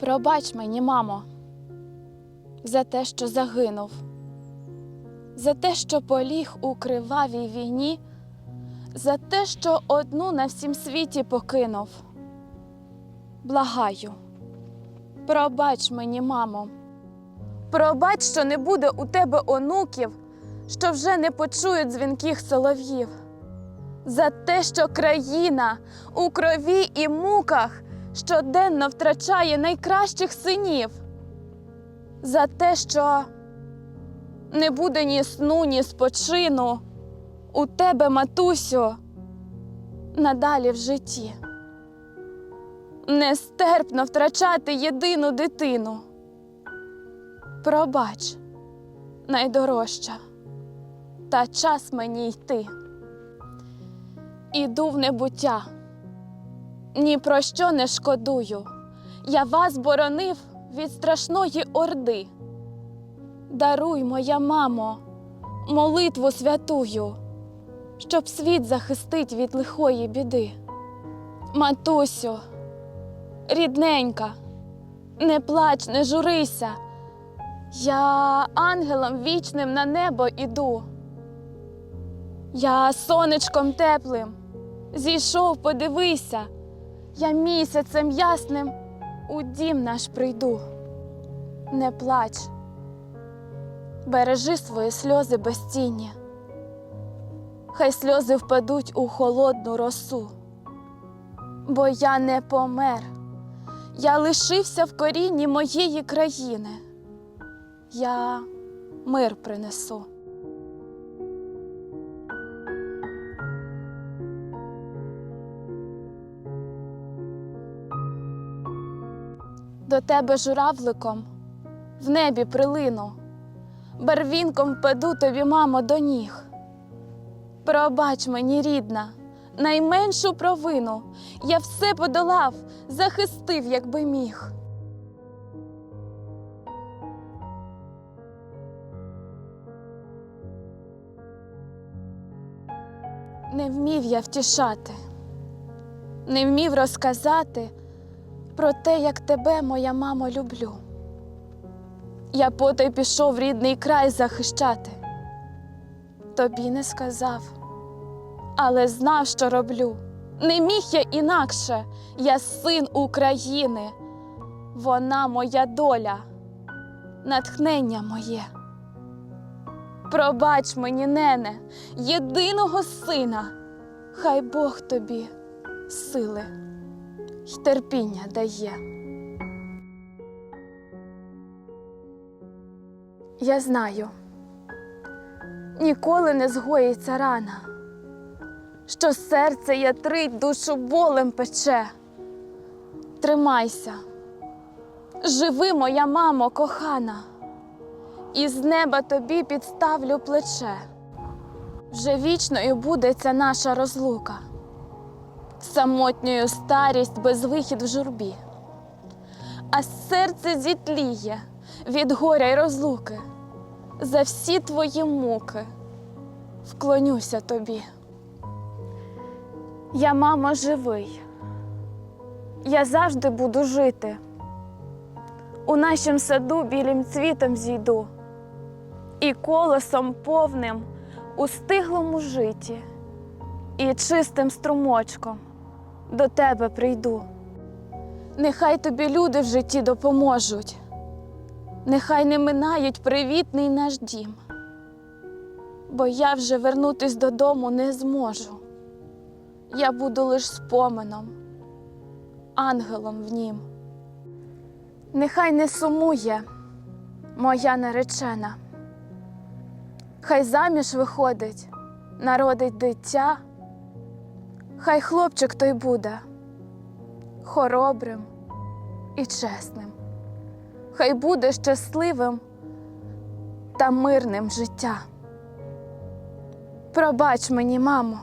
Пробач мені, мамо, за те, що загинув, за те, що поліг у кривавій війні, за те, що одну на всім світі покинув. Благаю, пробач мені, мамо, пробач, що не буде у тебе онуків, що вже не почують дзвінких солов'їв, за те, що країна у крові і муках щоденно втрачає найкращих синів, за те, що не буде ні сну, ні спочину у тебе, матусю, надалі в житті. Нестерпно втрачати єдину дитину. Пробач, найдорожча, та час мені йти. Іду в небуття ні про що не шкодую. Я вас боронив від страшної орди. Даруй, моя мамо, молитву святую, щоб світ захистить від лихої біди. Матусю, рідненька, не плач, не журися. Я ангелом вічним на небо іду. Я сонечком теплим зійшов, подивися. Я місяцем ясним у дім наш прийду. Не плач, бережи свої сльози безцінні, хай сльози впадуть у холодну росу, бо я не помер, я лишився в корінні моєї країни. Я мир принесу. До тебе журавликом в небі прилину, барвінком впаду тобі, мамо, до ніг. Пробач мені, рідна, найменшу провину, я все подолав, захистив, якби міг. Не вмів я втішати, не вмів розказати про те, як тебе, моя мамо, люблю. Я потай пішов рідний край захищати. Тобі не сказав, але знав, що роблю. Не міг я інакше, я син України. Вона моя доля, натхнення моє. Пробач мені, нене, єдиного сина, хай Бог тобі сили й терпіння дає. Я знаю, ніколи не згоїться рана, що серце ятрить, душу болем пече. Тримайся, живи, моя мамо кохана, і з неба тобі підставлю плече. Вже вічною буде ця наша розлука самотньою старість без вихід в журбі, а серце зітліє від горя й розлуки. За всі твої муки вклонюся тобі. Я, мамо, живий, я завжди буду жити. У нашім саду білім цвітом зійду, і колосом повним у стиглому житі, і чистим струмочком до тебе прийду. Нехай тобі люди в житті допоможуть, нехай не минають привітний наш дім, бо я вже вернутись додому не зможу. Я буду лиш споменом, ангелом в нім. Нехай не сумує моя наречена, хай заміж виходить, народить дитя. Хай хлопчик той буде хоробрим і чесним, хай буде щасливим та мирним життя. Пробач мені, мамо,